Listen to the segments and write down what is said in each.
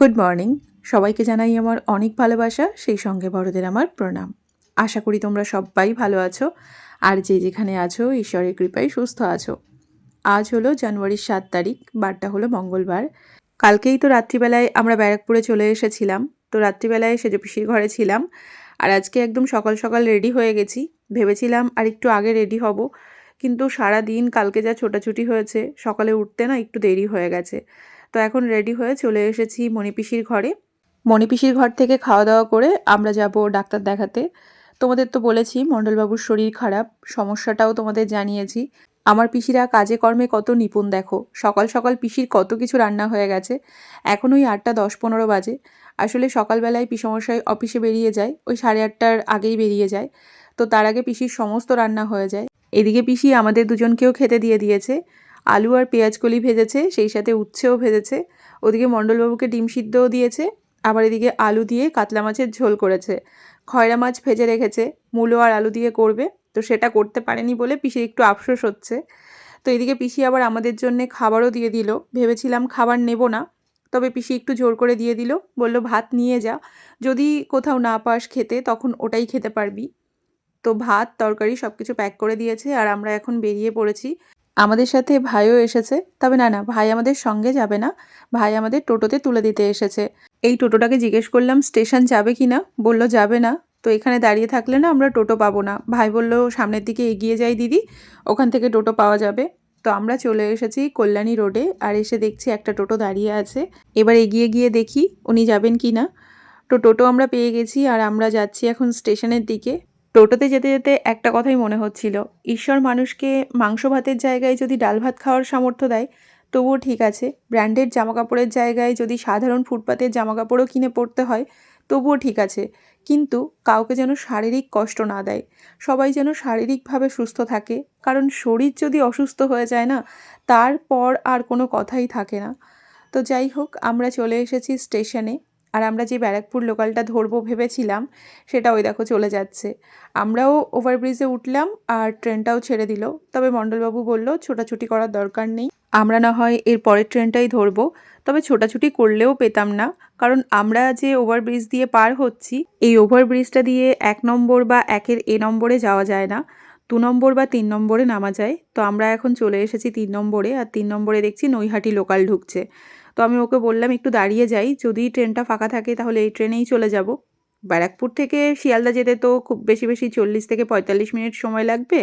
Good morning সবাইকে জানাই আমার অনেক ভালোবাসা, সেই সঙ্গে বড়দের আমার প্রণাম। আশা করি তোমরা সবাই ভালো আছো, আর যে যেখানে আছো, ঈশ্বরের কৃপায় সুস্থ আছো। আজ হলো জানুয়ারির সাত তারিখ, বারটা হলো মঙ্গলবার। কালকেই তো রাত্রিবেলায় আমরা ব্যারাকপুরে চলে এসেছিলাম। তো রাত্রিবেলায় সেজো পিসির ঘরে ছিলাম, আর আজকে একদম সকাল সকাল রেডি হয়ে গেছি। ভেবেছিলাম আর একটু আগে রেডি হব, কিন্তু সারা দিন কালকে যা ছোটাছুটি হয়েছে, সকালে উঠতে না একটু দেরি হয়ে গেছে। তো এখন রেডি হয়ে চলে এসেছি মণিপিসির ঘরে। মণিপিসির ঘর থেকে খাওয়া দাওয়া করে আমরা যাব ডাক্তার দেখাতে। তোমাদের তো বলেছি মণ্ডলবাবুর শরীর খারাপ, সমস্যাটাও তোমাদের জানিয়েছি। আমার পিসিরা কাজে কর্মে কত নিপুণ দেখো, সকাল সকাল পিসির কত কিছু রান্না হয়ে গেছে। এখন ওই আটটা দশ পনেরো বাজে। আসলে সকালবেলায় পিসমশাই অফিসে বেরিয়ে যায়, ওই সাড়ে আটটার আগেই বেরিয়ে যায়। তো তার আগে পিসির সমস্ত রান্না হয়ে যায়। এদিকে পিসি আমাদের দুজনকেও খেতে দিয়ে দিয়েছে। আলু আর পেঁয়াজ কলি ভেজেছে, সেই সাথে উচ্ছেও ভেজেছে। ওদিকে মণ্ডলবাবুকে ডিম সিদ্ধও দিয়েছে, আবার এদিকে আলু দিয়ে কাতলা মাছের ঝোল করেছে। খয়রা মাছ ভেজে রেখেছে, মূলো আর আলু দিয়ে করবে। তো সেটা করতে পারেনি বলে পিসির একটু আফসোস হচ্ছে। তো এদিকে পিসি আবার আমাদের জন্যে খাবারও দিয়ে দিল। ভেবেছিলাম খাবার নেব না, তবে পিসি একটু জোর করে দিয়ে দিল। বলল, ভাত নিয়ে যা, যদি কোথাও না পাস খেতে, তখন ওটাই খেতে পারবি। তো ভাত, তরকারি সব কিছু প্যাক করে দিয়েছে, আর আমরা এখন বেরিয়ে পড়েছি। আমাদের সাথে ভাইও এসেছে। তবে না না, ভাই আমাদের সঙ্গে যাবে না। ভাই আমাদের টোটোতে তুলে দিতে এসেছে। এই টোটোটাকে জিজ্ঞেস করলাম, স্টেশন যাবে কি না? বলল, যাবে না। তো এখানে দাঁড়িয়ে থাকলে না আমরা টোটো পাবো না। ভাই বলল, সামনের দিকে এগিয়ে যাই দিদি, ওখান থেকে টোটো পাওয়া যাবে। তো আমরা চলে এসেছি কল্যাণী রোডে আর এসে দেখছি একটা টোটো দাঁড়িয়ে আছে। এবার এগিয়ে গিয়ে দেখি উনি যাবেন কি না। তো টোটো আমরা পেয়ে গেছি আর আমরা যাচ্ছি এখন স্টেশনের দিকে। টোটোতে যেতে যেতে একটা কথাই মনে হচ্ছিল, ঈশ্বর মানুষকে মাংস ভাতের জায়গায় যদি ডাল ভাত খাওয়ার সামর্থ্য দেয়, তবুও ঠিক আছে। ব্র্যান্ডেড জামাকাপড়ের জায়গায় যদি সাধারণ ফুটপাতের জামাকাপড়ও কিনে পড়তে হয়, তবুও ঠিক আছে। কিন্তু কাউকে যেন শারীরিক কষ্ট না দেয়। সবাই যেন শারীরিকভাবে সুস্থ থাকে। কারণ শরীর যদি অসুস্থ হয়ে যায় না তারপর আর কোনো কথাই থাকে না। তো যাই হোক, আমরা চলে এসেছি স্টেশনে। আর আমরা যে ব্যারাকপুর লোকালটা ধরবো ভেবেছিলাম সেটা ওই দেখো চলে যাচ্ছে। আমরাও ওভারব্রিজে উঠলাম আর ট্রেনটাও ছেড়ে দিল। তবে মণ্ডলবাবু বলল, ছোটাছুটি করার দরকার নেই। আমরা না হয় এর পরের ট্রেনটাই ধরবো। তবে ছোটাছুটি করলেও পেতাম না। কারণ আমরা যে ওভারব্রিজ দিয়ে পার হচ্ছি, এই ওভারব্রিজটা দিয়ে এক নম্বর বা একের এ নম্বরে যাওয়া যায় না। দু নম্বর বা তিন নম্বরে নামা যায়। তো আমরা এখন চলে এসেছি তিন নম্বরে। আর তিন নম্বরে দেখছি নৈহাটি লোকাল ঢুকছে। তো আমি ওকে বললাম, একটু দাঁড়িয়ে যাই। যদি ট্রেনটা ফাঁকা থাকে তাহলে এই ট্রেনেই চলে যাব। ব্যারাকপুর থেকে শিয়ালদা যেতে তো খুব বেশি বেশি চল্লিশ থেকে পঁয়তাল্লিশ মিনিট সময় লাগবে।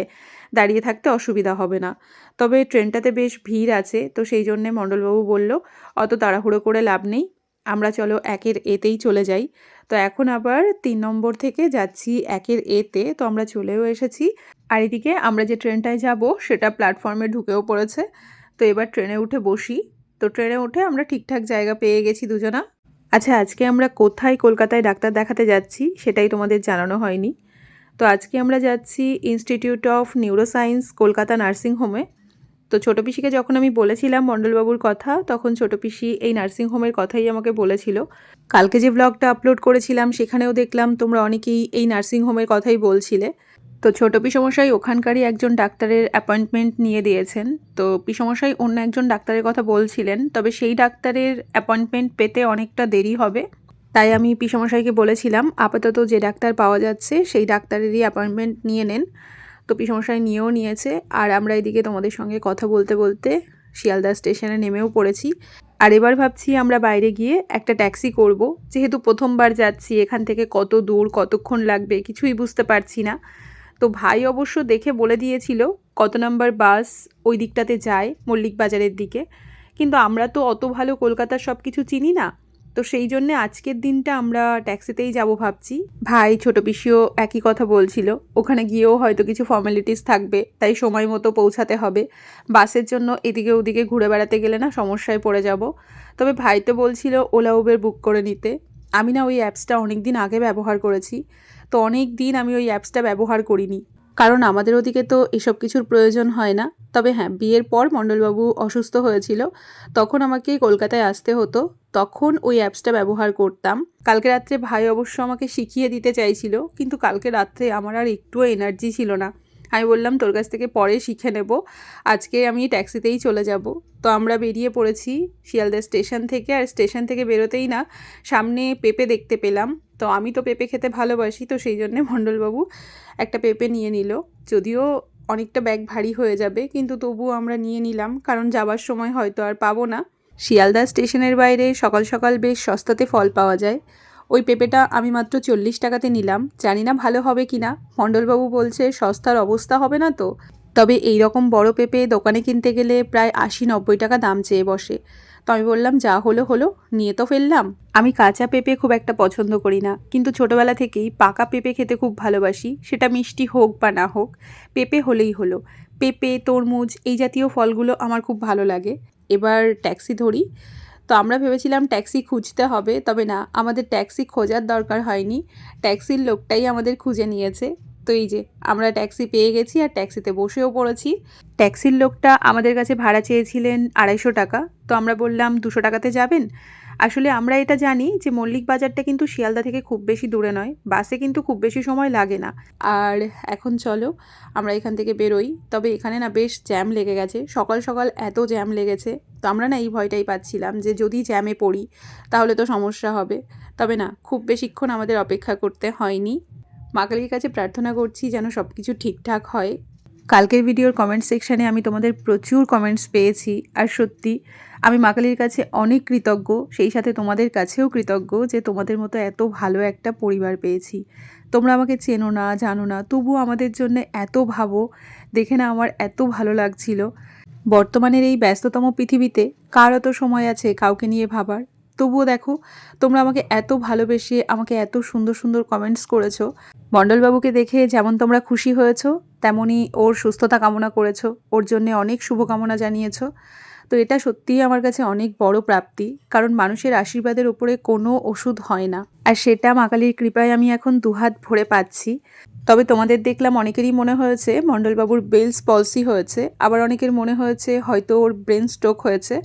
দাঁড়িয়ে থাকতে অসুবিধা হবে না। তবে ট্রেনটাতে বেশ ভিড় আছে, তো সেই জন্যে মণ্ডলবাবু বলল, অত তাড়াহুড়ো করে লাভ নেই। আমরা চলো একের এতেই চলে যাই। তো এখন আবার তিন নম্বর থেকে যাচ্ছি একের এতে, তো আমরা চলেও এসেছি। আর এদিকে আমরা যে ট্রেনটায় যাব, সেটা প্ল্যাটফর্মে ঢুকেও পড়েছে। তো এবার ট্রেনে উঠে বসি। তো ট্রেনে উঠে আমরা ঠিকঠাক জায়গা পেয়ে গেছি দুজনা। আচ্ছা আজকে আমরা কোথায় কলকাতায় ডাক্তার দেখাতে যাচ্ছি সেটাই তোমাদের জানানো হয়নি। তো আজকে আমরা যাচ্ছি institute of neuroscience Kolkata nursing হোমে তো ছোটো পিসিকে যখন আমি বলেছিলাম মণ্ডলবাবুর কথা, তখন ছোটো পিসি এই নার্সিং হোমের কথাই আমাকে বলেছিল। কালকে যে ব্লগটা আপলোড করেছিলাম, সেখানেও দেখলাম তোমরা অনেকেই এই নার্সিং হোমের কথাই বলছিলে। তো ছোট পিসমশাই ওখানকারই একজন ডাক্তারের অ্যাপয়েন্টমেন্ট নিয়ে দিয়েছেন। তো পিসমশাই অন্য একজন ডাক্তারের কথা বলছিলেন, তবে সেই ডাক্তারের অ্যাপয়েন্টমেন্ট পেতে অনেকটা দেরি হবে। তাই আমি পিসমশাইকে বলেছিলাম, আপাতত যে ডাক্তার পাওয়া যাচ্ছে সেই ডাক্তারেরই অ্যাপয়েন্টমেন্ট নিয়ে নেন। তো পিসমশাই নিয়েও নিয়েছে, আর আমরা এদিকে তোমাদের সঙ্গে কথা বলতে বলতে শিয়ালদা স্টেশনে নেমেও পড়েছি। আর এবার ভাবছি আমরা বাইরে গিয়ে একটা ট্যাক্সি করব। যেহেতু প্রথমবার যাচ্ছি, এখান থেকে কত দূর, কতক্ষণ লাগবে কিছুই বুঝতে পারছি না। তো ভাই অবশ্য দেখে বলে দিয়েছিল কত নাম্বার বাস ওই দিকটাতে যায় মল্লিক বাজারের দিকে। কিন্তু আমরা তো অত ভালো কলকাতার সব কিছু চিনি না। তো সেই জন্যে আজকের দিনটা আমরা ট্যাক্সিতেই যাব ভাবছি। ভাই ছোট পিসিও একই কথা বলছিল। ওখানে গিয়েও হয়তো কিছু ফর্মালিটিস থাকবে, তাই সময় মতো পৌঁছাতে হবে। বাসের জন্য এদিকে ওদিকে ঘুরে বেড়াতে গেলে না সমস্যায় পড়ে যাব। তবে ভাই তো বলছিল ওলা উবের বুক করে নিতে। আমি না ওই অ্যাপসটা অনেক দিন আগে ব্যবহার করেছি। তো অনেক দিন আমি ওই অ্যাপসটা ব্যবহার করিনি। কারণ আমাদের ওদিকে তো এসব কিছুর প্রয়োজন হয় না। তবে হ্যাঁ বিয়ের পর মণ্ডলবাবু অসুস্থ হয়েছিল, তখন আমাকে কলকাতায় আসতে হতো। তখন ওই অ্যাপসটা ব্যবহার করতাম। কালকে রাত্রে ভাই অবশ্য আমাকে শিখিয়ে দিতে চাইছিল, কিন্তু কালকে রাত্রে আমার আর একটুও এনার্জি ছিল না। আমি বললাম, তোর কাছ থেকে পরে শিখে নেব। আজকে আমি ট্যাক্সিতেই চলে যাব। তো আমরা বেরিয়ে পড়েছি শিয়ালদা স্টেশন থেকে। আর স্টেশন থেকে বেরোতেই না, সামনে পেঁপে দেখতে পেলাম। তো আমি তো পেঁপে খেতে ভালোবাসি, তো সেই জন্যে মণ্ডলবাবু একটা পেঁপে নিয়ে নিল। যদিও অনেকটা ব্যাগ ভারী হয়ে যাবে, কিন্তু তবুও আমরা নিয়ে নিলাম, কারণ যাবার সময় হয়তো আর পাবো না। শিয়ালদা স্টেশনের বাইরে সকাল সকাল বেশ সস্তাতে ফল পাওয়া যায়। ওই পেঁপেটা আমি মাত্র চল্লিশ টাকাতে নিলাম। জানি না ভালো হবে কি না মণ্ডলবাবু বলছে, সস্তার অবস্থা হবে না তো। তবে এই রকম বড় পেঁপে দোকানে কিনতে গেলে প্রায় আশি নব্বই টাকা দাম চেয়ে বসে। তো আমি বললাম, যা হলো হলো, নিয়ে তো ফেললাম। আমি কাঁচা পেঁপে খুব একটা পছন্দ করি না, কিন্তু ছোটোবেলা থেকেই পাকা পেঁপে খেতে খুব ভালোবাসি, সেটা মিষ্টি হোক বা না হোক, পেঁপে হলেই হলো। পেঁপে, তরমুজ, এই জাতীয় ফলগুলো আমার খুব ভালো লাগে। এবার ট্যাক্সি ধরি। তো আমরা ভেবেছিলাম ট্যাক্সি খুঁজতে হবে, তবে না, আমাদের ট্যাক্সি খোঁজার দরকার হয়নি। ট্যাক্সির লোকটাই আমাদের খুঁজে নিয়েছে। তো এই যে, আমরা ট্যাক্সি পেয়ে গেছি আর ট্যাক্সিতে বসেও পড়েছি। ট্যাক্সির লোকটা আমাদের কাছে ভাড়া চেয়েছিলেন আড়াইশো টাকা। তো আমরা বললাম, দুশো টাকাতে যাবেন? আসলে আমরা এটা জানি যে, মল্লিক বাজারটা কিন্তু শিয়ালদা থেকে খুব বেশি দূরে নয়। বাসে কিন্তু খুব বেশি সময় লাগে না। আর এখন চলো, আমরা এখান থেকে বেরোই। তবে এখানে না বেশ জ্যাম লেগে গেছে। সকাল সকাল এত জ্যাম লেগেছে। তো আমরা না এই ভয়টাই পাচ্ছিলাম যে, যদি জ্যামে পড়ি, তাহলে তো সমস্যা হবে। তবে না, খুব বেশিক্ষণ আমাদের অপেক্ষা করতে হয়নি। মা কালীর কাছে প্রার্থনা করছি যেন সব কিছু ঠিকঠাক হয়। কালকের ভিডিওর কমেন্ট সেকশানে আমি তোমাদের প্রচুর কমেন্টস পেয়েছি। আর সত্যি, আমি মা কালীর কাছে অনেক কৃতজ্ঞ, সেই সাথে তোমাদের কাছেও কৃতজ্ঞ যে তোমাদের মতো এত ভালো একটা পরিবার পেয়েছি। তোমরা আমাকে চেনো না, জানো না, তবুও আমাদের জন্য এত ভাবো, দেখে না আমার এত ভালো লাগছিল। বর্তমানের এই ব্যস্ততম পৃথিবীতে কার অত সময় আছে কাউকে নিয়ে ভাবার? তবুও দেখো, তোমরা আমাকে এত ভালোবেসে আমাকে এত সুন্দর সুন্দর কমেন্টস করেছ। মণ্ডলবাবুকে দেখে যেমন তোমরা খুশি হয়েছো তেমনই ওর সুস্থতা কামনা করেছ, ওর জন্যে অনেক শুভকামনা জানিয়েছো। তো এটা সত্যিই আমার কাছে অনেক বড় প্রাপ্তি, কারণ মানুষের আশীর্বাদের উপরে কোনো ওষুধ হয় না। আর সেটা মাকালির কৃপায় আমি এখন দুহাত ভরে পাচ্ছি। তবে তোমাদের দেখলাম অনেকেরই মনে হয়েছে, মণ্ডলবাবুর বেলস পলসি হয়েছে, আবার অনেকের মনে হয়েছে হয়তো ওর ব্রেন স্ট্রোক হয়েছে।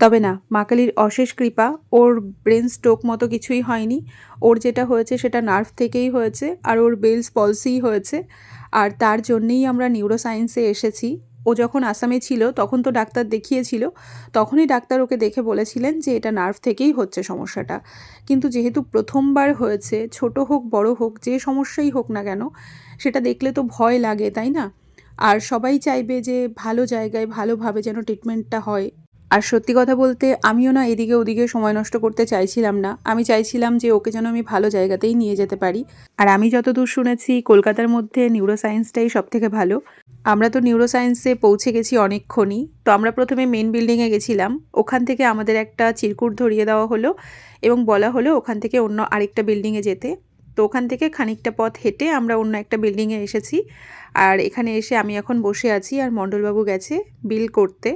তবে না, মাকালির অশেষ কৃপা, ওর ব্রেন স্ট্রোক মতো কিছুই হয়নি। ওর যেটা হয়েছে সেটা নার্ভ থেকেই হয়েছে আর ওর বেলস পলসিই হয়েছে। আর তার জন্যেই আমরা নিউরোসায়েন্সে এসেছি। ও যখন আসামে ছিল, তখন তো ডাক্তার দেখিয়েছিল, তখনই ডাক্তার ওকে দেখে বলেছিলেন যে এটা নার্ভ থেকেই হচ্ছে সমস্যাটা। কিন্তু যেহেতু প্রথমবার হয়েছে, ছোট হোক, বড় হোক, যে সমস্যাই হোক না কেন, সেটা দেখলে তো ভয় লাগে, তাই না? আর সবাই চাইবে যে ভালো জায়গায় ভালোভাবে যেন ট্রিটমেন্টটা হয়। আর সত্যি কথা বলতে আমিও না এদিকে ওদিকে সময় নষ্ট করতে চাইছিলাম না। আমি চাইছিলাম যে ওকে যেন আমি ভালো জায়গাতেই নিয়ে যেতে পারি। আর আমি যতদূর শুনেছি, কলকাতার মধ্যে নিউরোসায়েন্সটাই সব থেকে ভালো। আমরা তো নিউরোসায়েন্সে পৌঁছে গেছি অনেকক্ষণই। তো আমরা প্রথমে মেন বিল্ডিংয়ে গেছিলাম। ওখান থেকে আমাদের একটা চিরকুট ধরিয়ে দেওয়া হলো এবং বলা হলো ওখান থেকে অন্য আরেকটা বিল্ডিংয়ে যেতে। তো ওখান থেকে খানিকটা পথ হেঁটে আমরা অন্য একটা বিল্ডিংয়ে এসেছি। আর এখানে এসে আমি এখন বসে আছি আর মণ্ডলবাবু গেছে বিল করতে।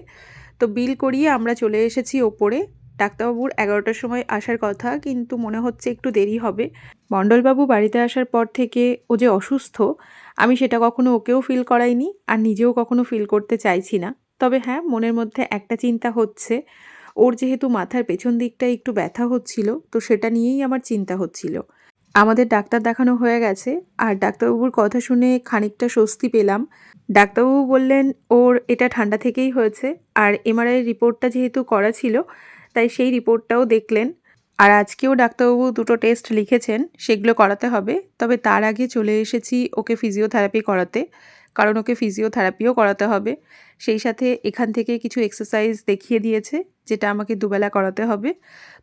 তো বিল করিয়ে আমরা চলে এসেছি ওপরে। ডাক্তারবাবুর এগারোটার সময় আসার কথা, কিন্তু মনে হচ্ছে একটু দেরি হবে। মণ্ডলবাবু বাড়িতে আসার পর থেকে ও যে অসুস্থ, আমি সেটা কখনো ওকেও ফিল করাইনি আর নিজেও কখনো ফিল করতে চাইছি না। তবে হ্যাঁ মনের মধ্যে একটা চিন্তা হচ্ছে। ওর যেহেতু মাথার পেছন দিকটা একটু ব্যথা হচ্ছিল, তো সেটা নিয়েই আমার চিন্তা হচ্ছিল। আমাদের ডাক্তার দেখানো হয়ে গেছে, আর ডাক্তারবাবুর কথা শুনে খানিকটা স্বস্তি পেলাম। ডাক্তারবাবু বললেন, ওর এটা ঠান্ডা থেকেই হয়েছে, আর এমআরআই রিপোর্টটা যেহেতু করা ছিল, তাই সেই রিপোর্টটাও দেখলেন। আর আজকেও ডাক্তারবাবু দুটো টেস্ট লিখেছেন, সেগুলো করাতে হবে। তবে তার আগে চলে এসেছি ওকে ফিজিওথেরাপি করাতে, কারণ ওকে ফিজিওথেরাপিও করাতে হবে। সেই সাথে এখান থেকে কিছু এক্সারসাইজ দেখিয়ে দিয়েছে যেটা আমাকে দুবেলা করাতে হবে।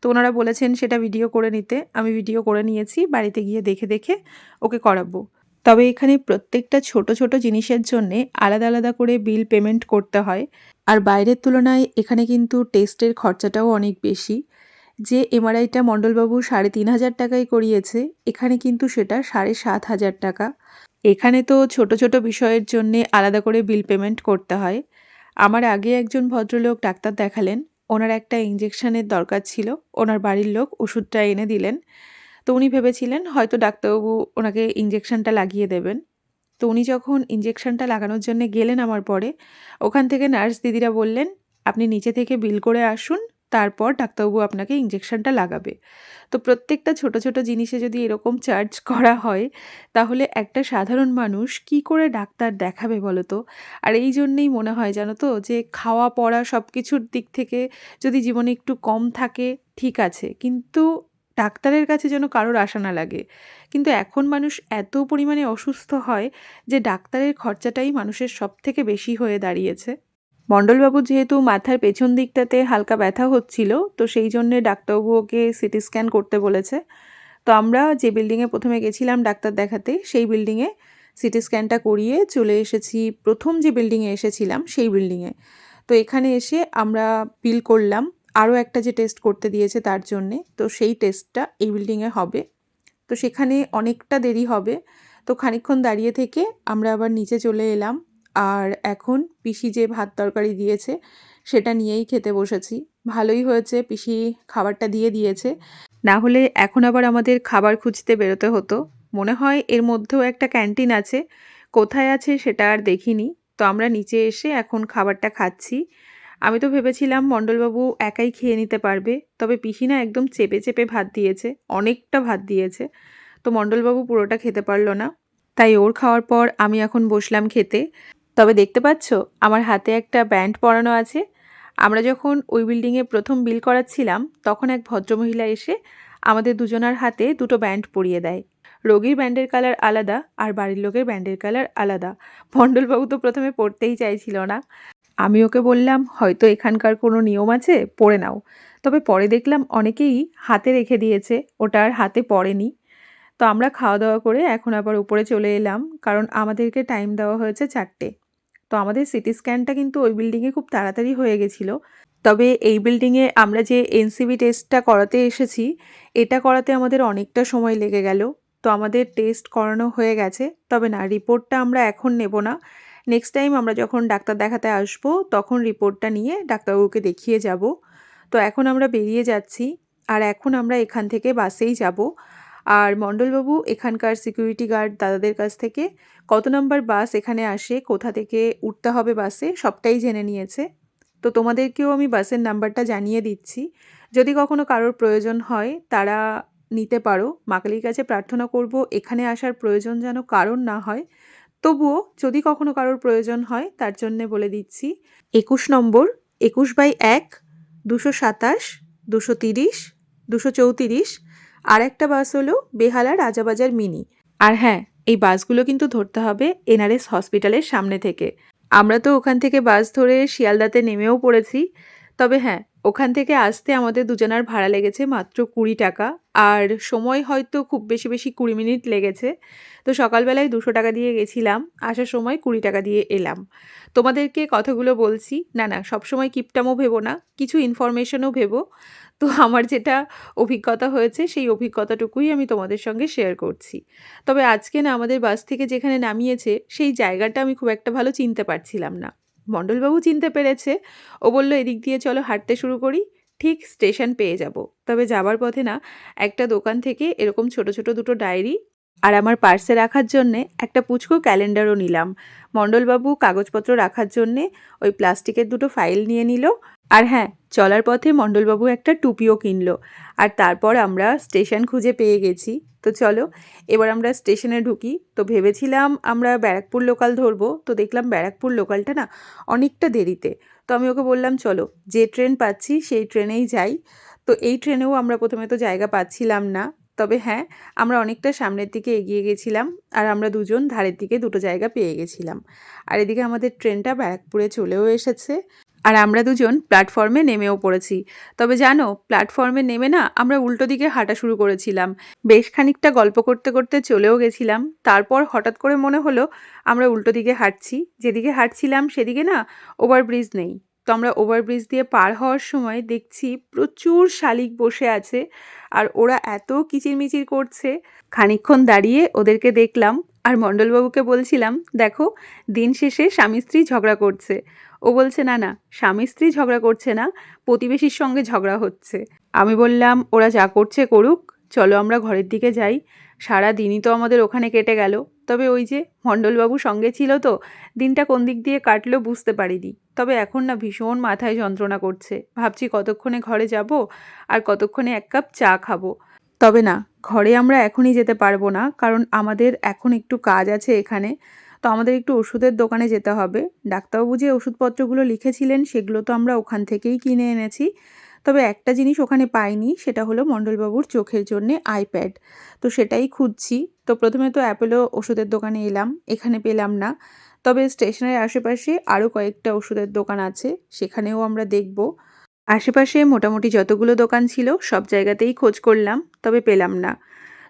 তো ওনারা বলেছেন সেটা ভিডিও করে নিতে। আমি ভিডিও করে নিয়েছি, বাড়িতে গিয়ে দেখে দেখে ওকে করাবো। তবে এখানে প্রত্যেকটা ছোট ছোট জিনিসের জন্যে আলাদা আলাদা করে বিল পেমেন্ট করতে হয়। আর বাইরের তুলনায় এখানে কিন্তু টেস্টের খরচাটাও অনেক বেশি। যে এমআরআইটা মণ্ডলবাবু সাড়ে তিন হাজার টাকায় করিয়েছে, এখানে কিন্তু সেটা সাড়ে সাত হাজার টাকা। এখানে তো ছোট ছোট বিষয়ের জন্যে আলাদা করে বিল পেমেন্ট করতে হয়। আমার আগে একজন ভদ্রলোক ডাক্তার দেখালেন ওনার একটা ইঞ্জেকশানের দরকার ছিল। ওনার বাড়ির লোক ওষুধটা এনে দিলেন। তো উনি ভেবেছিলেন হয়তো ডাক্তারবাবু ওনাকে ইঞ্জেকশনটা লাগিয়ে দেবেন। তো উনি যখন ইঞ্জেকশনটা লাগানোর জন্য গেলেন আমার পরে, ওখান থেকে নার্স দিদিরা বললেন, আপনি নিচে থেকে বিল করে আসুন তারপর ডাক্তারবাবু আপনাকে ইঞ্জেকশনটা লাগাবে। তো প্রত্যেকটা ছোট ছোট জিনিসে যদি এরকম চার্জ করা হয়, তাহলে একটা সাধারণ মানুষ কি করে ডাক্তার দেখাবে বলো তো? আর এই জন্যেই মনে হয় জানো তো যে খাওয়া পড়া সব কিছুর দিক থেকে যদি জীবনে একটু কম থাকে, ঠিক আছে। কিন্তু ডাক্তারের কাছে যেন কারোর আশা না লাগে। কিন্তু এখন মানুষ এত পরিমাণে অসুস্থ হয় যে ডাক্তারের খরচাটাই মানুষের সব থেকে বেশি হয়ে দাঁড়িয়েছে। মণ্ডলবাবু যেহেতু মাথার পেছন দিকটাতে হালকা ব্যথা হচ্ছিল, তো সেই জন্যে ডাক্তারবাবু ওকে সিটি স্ক্যান করতে বলেছে। তো আমরা যে বিল্ডিংয়ে প্রথমে গেছিলাম ডাক্তার দেখাতে, সেই বিল্ডিংয়ে সিটি স্ক্যানটা করিয়ে চলে এসেছি, প্রথম যে বিল্ডিংয়ে এসেছিলাম সেই বিল্ডিংয়ে। তো এখানে এসে আমরা বিল করলাম, আরও একটা যে টেস্ট করতে দিয়েছে তার জন্যে, তো সেই টেস্টটা এই বিল্ডিংয়ে হবে। তো সেখানে অনেকটা দেরি হবে, তো খানিকক্ষণ দাঁড়িয়ে থেকে আমরা আবার নিচে চলে এলাম আর এখন পিসি যে ভাত তরকারি দিয়েছে, সেটা নিয়েই খেতে বসেছি। ভালোই হয়েছে, পিসি খাবারটা দিয়ে দিয়েছে। না হলে এখন আবার আমাদের খাবার খুঁজতে বেরোতে হতো। মনে হয় এর মধ্যেও একটা ক্যান্টিন আছে। কোথায় আছে সেটা আর দেখিনি। তো আমরা নিচে এসে এখন খাবারটা খাচ্ছি। আমি তো ভেবেছিলাম মণ্ডলবাবু একাই খেয়ে নিতে পারবে। তবে পিসি না একদম চেপে চেপে ভাত দিয়েছে, অনেকটা ভাত দিয়েছে। তো মণ্ডলবাবু পুরোটা খেতে পারল না। তাই ওর খাওয়ার পর আমি এখন বসলাম খেতে। তবে দেখতে পাচ্ছ, আমার হাতে একটা ব্যান্ড পরানো আছে। আমরা যখন ওই বিল্ডিংয়ে প্রথম বিল করাচ্ছিলাম, তখন এক ভদ্রমহিলা এসে আমাদের দুজনার হাতে দুটো ব্যান্ড পরিয়ে দেয়। রোগীর ব্যান্ডের কালার আলাদা আর বাড়ির লোকের ব্যান্ডের কালার আলাদা। মণ্ডলবাবু তো প্রথমে পড়তেই চাইছিল না। আমি ওকে বললাম, হয়তো এখানকার কোনো নিয়ম আছে পড়ে নাও। তবে পরে দেখলাম অনেকেই হাতে রেখে দিয়েছে, ওটা আর হাতে পড়েনি তো আমরা খাওয়া দাওয়া করে এখন আবার উপরে চলে এলাম, কারণ আমাদেরকে টাইম দেওয়া হয়েছে চারটে। তো আমাদের সিটি স্ক্যানটা কিন্তু ওই বিল্ডিংয়ে খুব তাড়াতাড়ি হয়ে গেছিল। তবে এই বিল্ডিংয়ে আমরা যে এনসিবি টেস্টটা করাতে এসেছি, এটা করাতে আমাদের অনেকটা সময় লেগে গেল। তো আমাদের টেস্ট করানো হয়ে গেছে, তবে না রিপোর্টটা আমরা এখন নেব না। নেক্সট টাইম আমরা যখন ডাক্তার দেখাতে আসব, তখন রিপোর্টটা নিয়ে ডাক্তারবাবুকে দেখিয়ে যাব। তো এখন আমরা বেরিয়ে যাচ্ছি, আর এখন আমরা এখান থেকে বাসেই যাব। আর মণ্ডলবাবু, এখানকার সিকিউরিটি গার্ড দাদাদের কাছ থেকে কত নম্বর বাস এখানে আসে, কোথা থেকে উঠতে হবে বাসে সবটাই জেনে নিয়েছে। তো তোমাদেরকেও আমি বাসের নাম্বারটা জানিয়ে দিচ্ছি। যদি কখনো কারোর প্রয়োজন হয়, তারা নিতে পারো। মাকালির কাছে প্রার্থনা করব, এখানে আসার প্রয়োজন যেন কারণ না হয়। তবুও যদি কখনো কারোর প্রয়োজন হয়, তার জন্যে বলে দিচ্ছি, একুশ নম্বর, একুশ বাই এক, দুশো সাতাশ, দুশো তিরিশ, দুশো চৌত্রিশ আর একটা বাস হলো বেহালা রাজাবাজার মিনি। আর হ্যাঁ এই বাসগুলো কিন্তু ধরতে হবে এনআরএস হসপিটালের সামনে থেকে। আমরা তো ওখান থেকে বাস ধরে শিয়ালদাতে নেমেও পড়েছি। তবে হ্যাঁ ওখান থেকে আসতে আমাদের দুজনার ভাড়া লেগেছে মাত্র কুড়ি টাকা। আর সময় হয়তো খুব বেশি বেশি কুড়ি মিনিট লেগেছে। তো সকালবেলায় দুশো টাকা দিয়ে গেছিলাম, আসার সময় কুড়ি টাকা দিয়ে এলাম। তোমাদেরকে কথাগুলো বলছি। না না, সবসময় কিপটামও ভেবো না, কিছু ইনফরমেশনও ভেবো। তো আমার যেটা অভিজ্ঞতা হয়েছে, সেই অভিজ্ঞতাটুকুই আমি তোমাদের সঙ্গে শেয়ার করছি। তবে আজকে না আমাদের বাস থেকে যেখানে নামিয়েছে, সেই জায়গাটা আমি খুব একটা ভালো চিনতে পারছিলাম না। মণ্ডলবাবু চিনতে পেরেছে, ও বলল, এদিক দিয়ে চলো, হাঁটতে শুরু করি, ঠিক স্টেশন পেয়ে যাব। তবে যাবার পথে না, একটা দোকান থেকে এরকম ছোট ছোট দুটো ডায়েরি আর আমার পার্সে রাখার জন্যে একটা পুচকো ক্যালেন্ডারও নিলাম। মণ্ডলবাবু কাগজপত্র রাখার জন্যে ওই প্লাস্টিকের দুটো ফাইল নিয়ে নিল আর হ্যাঁ চলার পথে মণ্ডলবাবু একটা টুপিও কিনলো। আর তারপর আমরা স্টেশন খুঁজে পেয়ে গেছি। তো চলো, এবার আমরা স্টেশনে ঢুকি। তো ভেবেছিলাম আমরা ব্যারাকপুর লোকাল ধরবো। তো দেখলাম ব্যারাকপুর লোকালটা না অনেকটা দেরিতে। তো আমি ওকে বললাম, চলো, যে ট্রেন পাচ্ছি সেই ট্রেনেই যাই। তো এই ট্রেনেও আমরা প্রথমে তো জায়গা পাচ্ছিলাম না। তবে হ্যাঁ আমরা অনেকটা সামনের দিকে এগিয়ে গেছিলাম। আর আমরা দুজন ধারের দিকে দুটো জায়গা পেয়ে গেছিলাম। আর এদিকে আমাদের ট্রেনটা ব্যারাকপুরে চলেও এসেছে। আর আমরা দুজন প্ল্যাটফর্মে নেমেও পড়েছি। তবে জানো, প্ল্যাটফর্মে নেমে না আমরা উল্টো দিকে হাঁটা শুরু করেছিলাম। বেশ খানিকটা গল্প করতে করতে চলেও গেছিলাম। তারপর হঠাৎ করে মনে হলো, আমরা উল্টো দিকে হাঁটছি। যেদিকে হাঁটছিলাম সেদিকে না ওভারব্রিজ নেই। তো আমরা ওভারব্রিজ দিয়ে পার হওয়ার সময় দেখছি প্রচুর শালিক বসে আছে। আর ওরা এত কিচিরমিচির করছে। খানিকক্ষণ দাঁড়িয়ে ওদেরকে দেখলাম আর মণ্ডলবাবুকে বলছিলাম, দেখো, দিন শেষে স্বামী স্ত্রী ঝগড়া করছে। ও বলছে, না না, স্বামী স্ত্রী ঝগড়া করছে না, প্রতিবেশীর সঙ্গে ঝগড়া হচ্ছে। আমি বললাম, ওরা যা করছে করুক, চলো আমরা ঘরের দিকে যাই। সারা দিনই তো আমাদের ওখানে কেটে গেল। তবে ওই যে মণ্ডলবাবু সঙ্গে ছিল তো, দিনটা কোন দিক দিয়ে কাটলো বুঝতে পারিনি। তবে এখন না ভীষণ মাথায় যন্ত্রণা করছে। ভাবছি কতক্ষণে ঘরে যাব আর কতক্ষণে এক কাপ চা খাব। তবে না ঘরে আমরা এখনই যেতে পারব না, কারণ আমাদের এখন একটু কাজ আছে এখানে। তো আমাদের একটু ওষুধের দোকানে যেতে হবে। ডাক্তারবাবু যে ওষুধপত্রগুলো লিখেছিলেন, সেগুলো তো আমরা ওখান থেকেই কিনে এনেছি। তবে একটা জিনিস ওখানে পাইনি, সেটা হলো মণ্ডলবাবুর চোখের জন্যে আইপ্যাড। তো সেটাই খুঁজছি। তো প্রথমে তো অ্যাপেলো ওষুধের দোকানে এলাম, এখানে পেলাম না। তবে স্টেশনের আশেপাশে আরও কয়েকটা ওষুধের দোকান আছে, সেখানেও আমরা দেখব। আশেপাশে মোটামুটি যতগুলো দোকান ছিল, সব জায়গাতেই খোঁজ করলাম, তবে পেলাম না।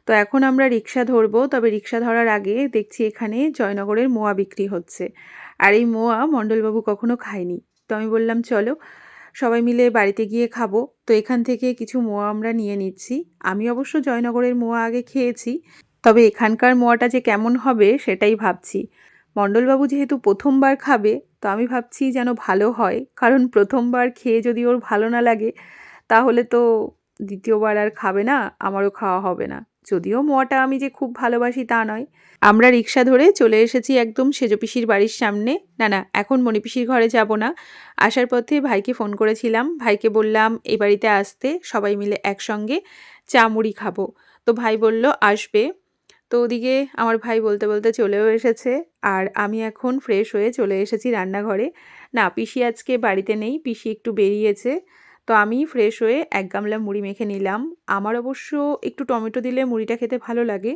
তো এখন আমরা রিক্সা ধরবো, তবে রিক্সা ধরার আগে দেখছি এখানে জয়নগরের মোয়া বিক্রি হচ্ছে। আর এই মোয়া মণ্ডলবাবু কখনো খায়নি। তো আমি বললাম, চলো, সবাই মিলে বাড়িতে গিয়ে খাব। তো এখান থেকে কিছু মোয়া আমরা নিয়ে নিচ্ছি। আমি অবশ্য জয়নগরের মোয়া আগে খেয়েছি, তবে এখানকার মোয়াটা যে কেমন হবে সেটাই ভাবছি। মণ্ডলবাবু যেহেতু প্রথমবার খাবে, তো আমি ভাবছি যেন ভালো হয়। কারণ প্রথমবার খেয়ে যদি ওর ভালো না লাগে, তাহলে তো দ্বিতীয়বার আর খাবে না, আমারও খাওয়া হবে না। যদিও মোয়াটা আমি যে খুব ভালোবাসি তা নয়। আমরা রিক্সা ধরে চলে এসেছি একদম সেজো পিসির বাড়ির সামনে। না না, এখন মণিপিসির ঘরে যাব না। আসার পথে ভাইকে ফোন করেছিলাম। ভাইকে বললাম, এই বাড়িতে আসতে সবাই মিলে একসঙ্গে চা মুড়ি খাব। তো ভাই বলল, আসবে। তো ওদিকে আমার ভাই বলতে বলতে চলেও এসেছে আর আমি এখন ফ্রেশ হয়ে চলে এসেছি রান্নাঘরে। না, পিসি আজকে বাড়িতে নেই, পিসি একটু বেরিয়েছে। তো আমি ফ্রেশ হয়ে এক গামলা মুড়ি মেখে নিলাম। আমার অবশ্য একটু টমেটো দিলে মুড়িটা খেতে ভালো লাগে।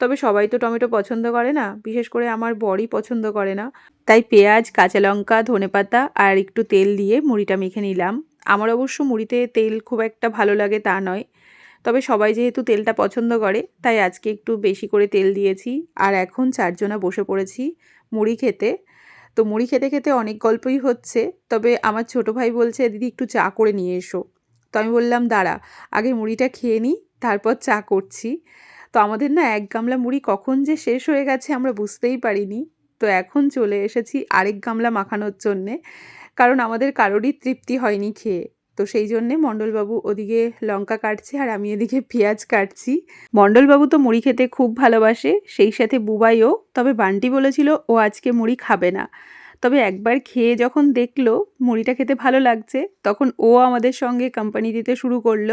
তবে সবাই তো টমেটো পছন্দ করে না, বিশেষ করে আমার বরই পছন্দ করে না। তাই পেঁয়াজ, কাঁচা লঙ্কা ধনেপাতা আর একটু তেল দিয়ে মুড়িটা মেখে নিলাম। আমার অবশ্য মুড়িতে তেল খুব একটা ভালো লাগে তা নয়। তবে সবাই যেহেতু তেলটা পছন্দ করে, তাই আজকে একটু বেশি করে তেল দিয়েছি। আর এখন চারজনা বসে পড়েছি মুড়ি খেতে। তো মুড়ি খেতে খেতে অনেক গল্পই হচ্ছে, তবে আমার ছোট ভাই বলছে, দিদি একটু চা করে নিয়ে এসো। তো আমি বললাম, দাঁড়া, আগে মুড়িটা খেয়ে নিই তারপর চা করছি। তো আমাদের না এক গামলা মুড়ি কখন যে শেষ হয়ে গেছে আমরা বুঝতেই পারিনি। তো এখন চলে এসেছি আরেক গামলা মাখানোর জন্যে, কারণ আমাদের কারোরই তৃপ্তি হয়নি খেয়ে। তো সেই জন্যে মণ্ডলবাবু ওদিকে লঙ্কা কাটছে আর আমি এদিকে পেঁয়াজ কাটছি। মণ্ডলবাবু তো মুড়ি খেতে খুব ভালোবাসে, সেই সাথে বুবাইও। তবে বান্টি বলেছিল ও আজকে মুড়ি খাবে না। তবে একবার খেয়ে যখন দেখল মুড়িটা খেতে ভালো লাগছে, তখন ও আমাদের সঙ্গে কোম্পানি দিতে শুরু করল।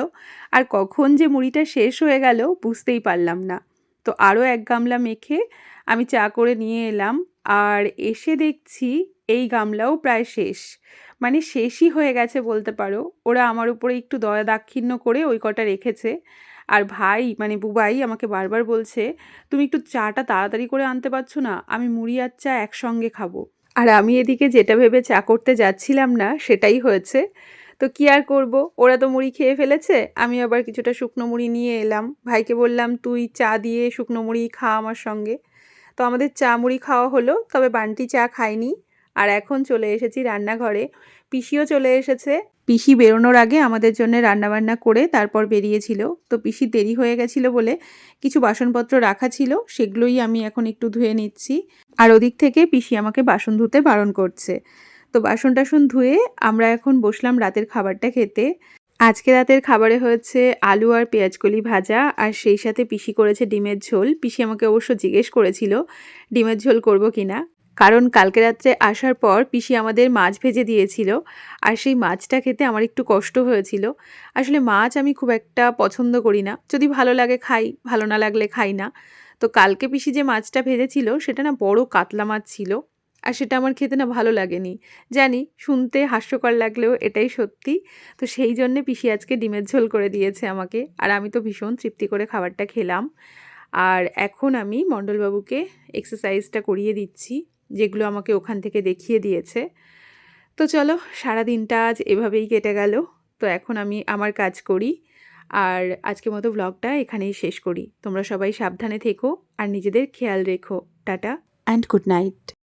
আর কখন যে মুড়িটা শেষ হয়ে গেল বুঝতেই পারলাম না। তো আরও এক গামলা মেখে আমি চা করে নিয়ে এলাম আর এসে দেখছি এই গামলাও প্রায় শেষ। মানে শেষই হয়ে গেছে বলতে পারো। ওরা আমার উপরে একটু দয়া দাক্ষিণ্য করে ওই কটা রেখেছে। আর ভাই মানে বুবাই আমাকে বারবার বলছে, তুমি একটু চাটা তাড়াতাড়ি করে আনতে পারছ না? আমি মুড়ি আর চা একসঙ্গে খাব। আর আমি এদিকে যেটা ভেবে চা করতে যাচ্ছিলাম না, সেটাই হয়েছে। তো কি আর করব? ওরা তো মুড়ি খেয়ে ফেলেছে। আমি আবার কিছুটা শুকনো মুড়ি নিয়ে এলাম। ভাইকে বললাম, তুই চা দিয়ে শুকনো মুড়ি খা আমার সঙ্গে। তো আমাদের চা মুড়ি খাওয়া হলো, তবে বান্টি চা খায়নি আর এখন চলে এসেছি রান্নাঘরে। পিসিও চলে এসেছে। পিসি বেরোনোর আগে আমাদের জন্য রান্নাবান্না করে তারপর বেরিয়েছিল। তো পিসি দেরি হয়ে গেছিল বলে কিছু বাসনপত্র রাখা ছিল, সেগুলোই আমি এখন একটু ধুয়ে নিচ্ছি। আর ওদিক থেকে পিসি আমাকে বাসন ধুতে বারণ করছে। তো বাসন টাসন ধুয়ে আমরা এখন বসলাম রাতের খাবারটা খেতে। আজকে রাতের খাবারে হয়েছে আলু আর পেঁয়াজকলি ভাজা, আর সেই সাথে পিসি করেছে ডিমের ঝোল। পিসি আমাকে অবশ্য জিজ্ঞেস করেছিল, ডিমের ঝোল করব কিনা? কারণ কালকে রাত্রে আসার পর পিসি আমাদের মাছ ভেজে দিয়েছিল, আর সেই মাছটা খেতে আমার একটু কষ্ট হয়েছিল। আসলে মাছ আমি খুব একটা পছন্দ করি না। যদি ভালো লাগে খাই, ভালো না লাগলে খাই না। তো কালকে পিসি যে মাছটা ভেজেছিল, সেটা না বড় কাতলা মাছ ছিল। আর সেটা আমার খেতে না ভালো লাগেনি। জানি শুনতে হাস্যকর লাগলেও এটাই সত্যি। তো সেই জন্যে পিসি আজকে ডিমের ঝোল করে দিয়েছে আমাকে। আর আমি তো ভীষণ তৃপ্তি করে খাবারটা খেলাম। আর এখন আমি মণ্ডলবাবুকে এক্সারসাইজটা করিয়ে দিচ্ছি, যেগুলো আমাকে ওখান থেকে দেখিয়ে দিয়েছে। তো চলো সারা দিনটা আজ এভাবেই কেটে গেল। তো এখন আমি আমার কাজ করি। আর আজকের মতো ব্লগটা এখানেই শেষ করি। তোমরা সবাই সাবধানে থেকো আর নিজেদের খেয়াল রেখো। টাটা। And good night